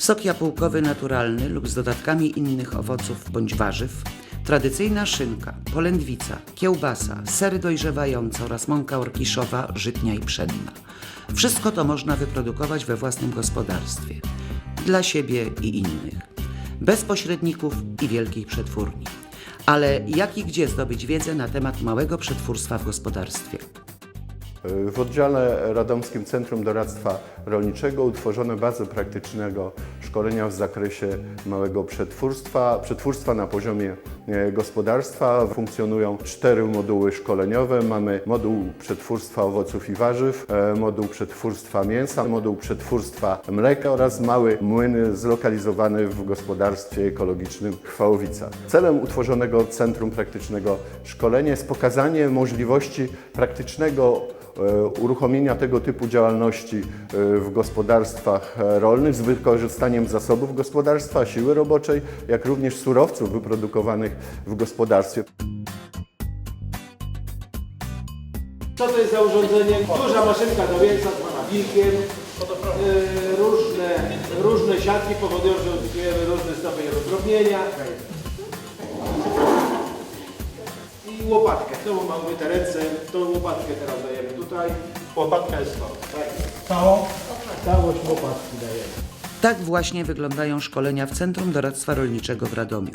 Sok jabłkowy naturalny lub z dodatkami innych owoców bądź warzyw, tradycyjna szynka, polędwica, kiełbasa, sery dojrzewające oraz mąka orkiszowa, żytnia i pszenna. Wszystko to można wyprodukować we własnym gospodarstwie. Dla siebie i innych. Bez pośredników i wielkich przetwórni. Ale jak i gdzie zdobyć wiedzę na temat małego przetwórstwa w gospodarstwie? W oddziale Radomskim Centrum Doradztwa Rolniczego utworzono bazę praktycznego szkolenia w zakresie małego przetwórstwa, przetwórstwa na poziomie gospodarstwa. Funkcjonują cztery moduły szkoleniowe. Mamy moduł przetwórstwa owoców i warzyw, e, moduł przetwórstwa mięsa, moduł przetwórstwa mleka oraz mały młyn zlokalizowany w gospodarstwie ekologicznym Chwałowica. Celem utworzonego Centrum Praktycznego Szkolenia jest pokazanie możliwości praktycznego e, uruchomienia tego typu działalności e, w gospodarstwach e, rolnych z wykorzystaniem zasobów gospodarstwa, siły roboczej, jak również surowców wyprodukowanych w gospodarstwie. Co to jest za urządzenie? Duża maszynka do mięsa z manabilkiem. Yy, różne, różne siatki powodują, że uzyskujemy różny stopień rozdrobnienia. I łopatkę. To mamy umyte ręce. Tą łopatkę teraz dajemy tutaj. Łopatka jest to. Tak. Całą? Całość łopatki dajemy. Tak właśnie wyglądają szkolenia w Centrum Doradztwa Rolniczego w Radomiu.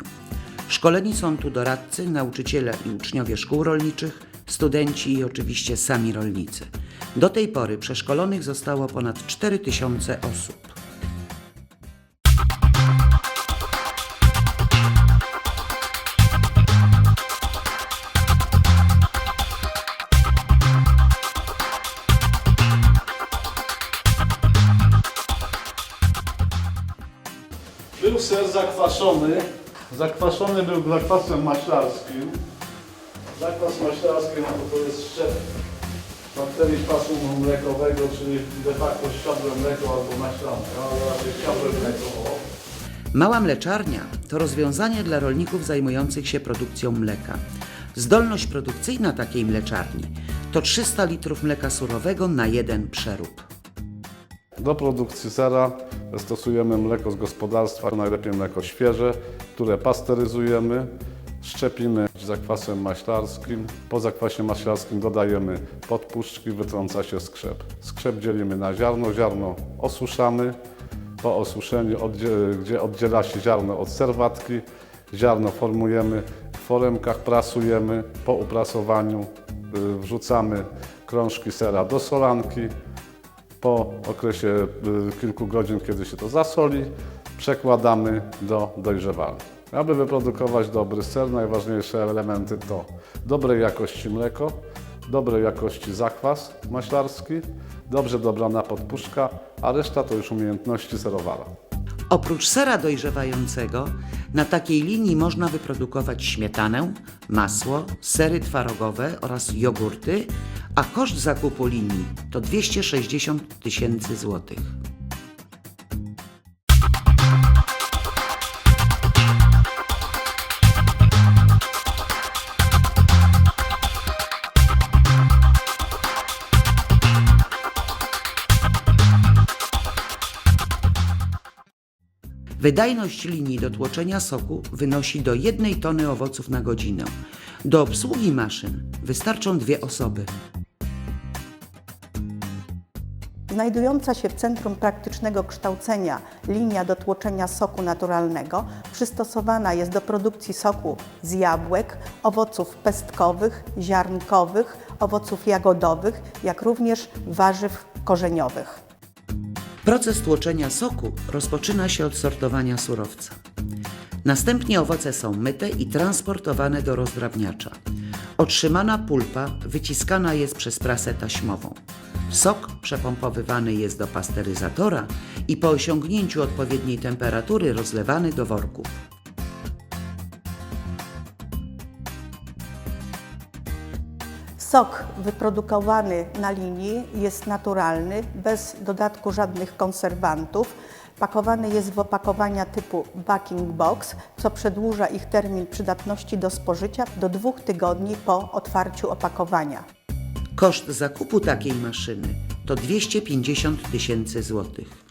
Szkoleni są tu doradcy, nauczyciele i uczniowie szkół rolniczych, studenci i oczywiście sami rolnicy. Do tej pory przeszkolonych zostało ponad 4000 osób. Był ser zakwaszony. Zakwaszony był zakwasem maślarskim. Zakwas maślarski no to jest szczep bakterii kwasu mlekowego, czyli de facto siodłe mleko albo maślanka, ale raczej siodłe mleko. Mała mleczarnia to rozwiązanie dla rolników zajmujących się produkcją mleka. Zdolność produkcyjna takiej mleczarni to 300 litrów mleka surowego na jeden przerób. Do produkcji sera stosujemy mleko z gospodarstwa, najlepiej mleko świeże, które pasteryzujemy, szczepimy zakwasem maślarskim. Po zakwasie maślarskim dodajemy podpuszczki, wytrąca się skrzep. Skrzep dzielimy na ziarno, ziarno osuszamy. Po osuszeniu, gdzie oddziela się ziarno od serwatki, ziarno formujemy w foremkach, prasujemy. Po uprasowaniu y, wrzucamy krążki sera do solanki. Po okresie y, kilku godzin, kiedy się to zasoli, przekładamy do dojrzewalni. Aby wyprodukować dobry ser, najważniejsze elementy to dobrej jakości mleko, dobrej jakości zakwas maślarski, dobrze dobrana podpuszka, a reszta to już umiejętności serowara. Oprócz sera dojrzewającego, na takiej linii można wyprodukować śmietanę, masło, sery twarogowe oraz jogurty, a koszt zakupu linii to 260 tysięcy złotych. Wydajność linii do tłoczenia soku wynosi do 1 tony owoców na godzinę. Do obsługi maszyn wystarczą dwie osoby. Znajdująca się w Centrum Praktycznego Kształcenia linia do tłoczenia soku naturalnego przystosowana jest do produkcji soku z jabłek, owoców pestkowych, ziarnkowych, owoców jagodowych, jak również warzyw korzeniowych. Proces tłoczenia soku rozpoczyna się od sortowania surowca. Następnie owoce są myte i transportowane do rozdrabniacza. Otrzymana pulpa wyciskana jest przez prasę taśmową. Sok przepompowywany jest do pasteryzatora i po osiągnięciu odpowiedniej temperatury rozlewany do worków. Sok wyprodukowany na linii jest naturalny, bez dodatku żadnych konserwantów. Pakowany jest w opakowania typu backing box, co przedłuża ich termin przydatności do spożycia do dwóch tygodni po otwarciu opakowania. Koszt zakupu takiej maszyny to 250 tysięcy złotych.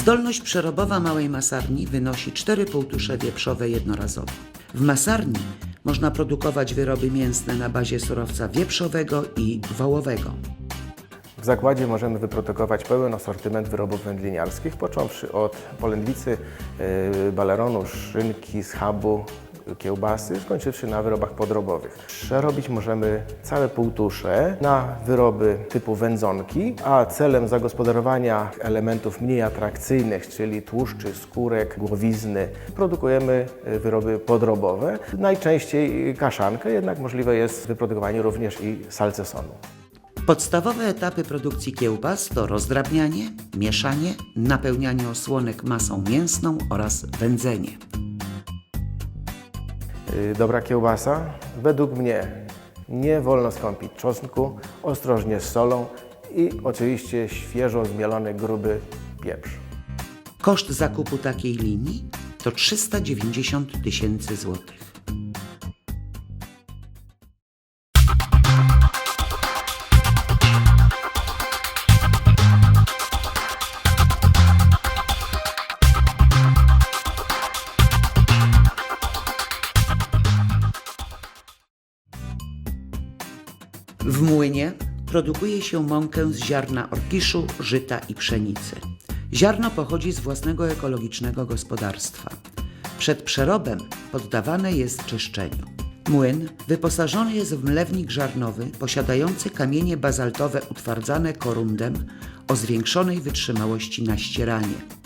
Zdolność przerobowa małej masarni wynosi 4,5 tusze wieprzowe jednorazowo. W masarni można produkować wyroby mięsne na bazie surowca wieprzowego i wołowego. W zakładzie możemy wyprodukować pełen asortyment wyrobów wędliniarskich, począwszy od polędwicy, yy, baleronu, szynki, schabu, kiełbasy, skończywszy na wyrobach podrobowych. Przerobić możemy całe półtusze na wyroby typu wędzonki, a celem zagospodarowania elementów mniej atrakcyjnych, czyli tłuszczy, skórek, głowizny, produkujemy yy, wyroby podrobowe. Najczęściej kaszankę, jednak możliwe jest wyprodukowanie również i salcesonu. Podstawowe etapy produkcji kiełbas to rozdrabnianie, mieszanie, napełnianie osłonek masą mięsną oraz wędzenie. Y, Dobra kiełbasa, według mnie nie wolno skąpić czosnku, ostrożnie z solą i oczywiście świeżo zmielony gruby pieprz. Koszt zakupu takiej linii to 390 tysięcy złotych. W młynie produkuje się mąkę z ziarna orkiszu, żyta i pszenicy. Ziarno pochodzi z własnego ekologicznego gospodarstwa. Przed przerobem poddawane jest czyszczeniu. Młyn wyposażony jest w mlewnik żarnowy posiadający kamienie bazaltowe utwardzane korundem o zwiększonej wytrzymałości na ścieranie.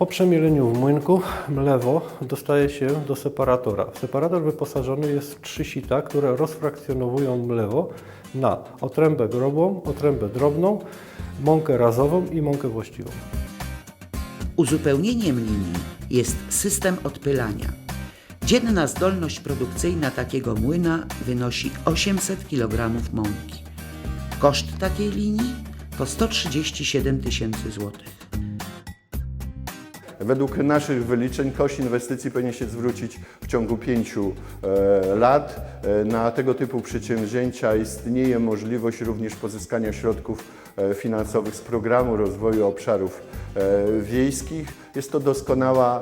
Po przemieleniu w młynku mlewo dostaje się do separatora. Separator wyposażony jest w trzy sita, które rozfrakcjonowują mlewo na otrębę grobą, otrębę drobną, mąkę razową i mąkę właściwą. Uzupełnieniem linii jest system odpylania. Dzienna zdolność produkcyjna takiego młyna wynosi 800 kg mąki. Koszt takiej linii to 137 tysięcy złotych. Według naszych wyliczeń koszt inwestycji powinien się zwrócić w ciągu pięciu e, lat. E, na tego typu przedsięwzięcia istnieje możliwość również pozyskania środków e, finansowych z programu rozwoju obszarów wiejskich. Jest to doskonała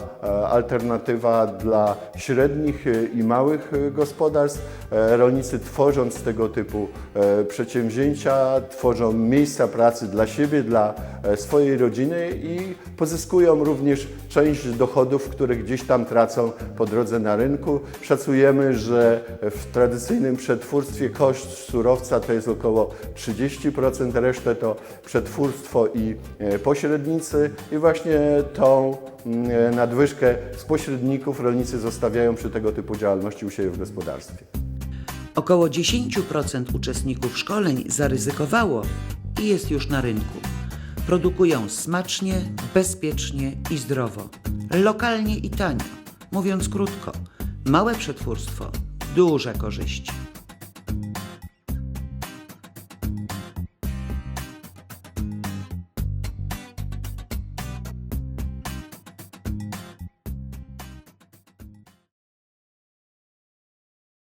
alternatywa dla średnich i małych gospodarstw. Rolnicy tworząc tego typu przedsięwzięcia tworzą miejsca pracy dla siebie, dla swojej rodziny i pozyskują również część dochodów, które gdzieś tam tracą po drodze na rynku. Szacujemy, że w tradycyjnym przetwórstwie koszt surowca to jest około 30%, resztę to przetwórstwo i e, pośrednicy i właśnie tą mm, nadwyżkę z pośredników rolnicy zostawiają przy tego typu działalności u siebie w gospodarstwie. Około 10% uczestników szkoleń zaryzykowało i jest już na rynku. Produkują smacznie, bezpiecznie i zdrowo, lokalnie i tanio. Mówiąc krótko, małe przetwórstwo, duże korzyści.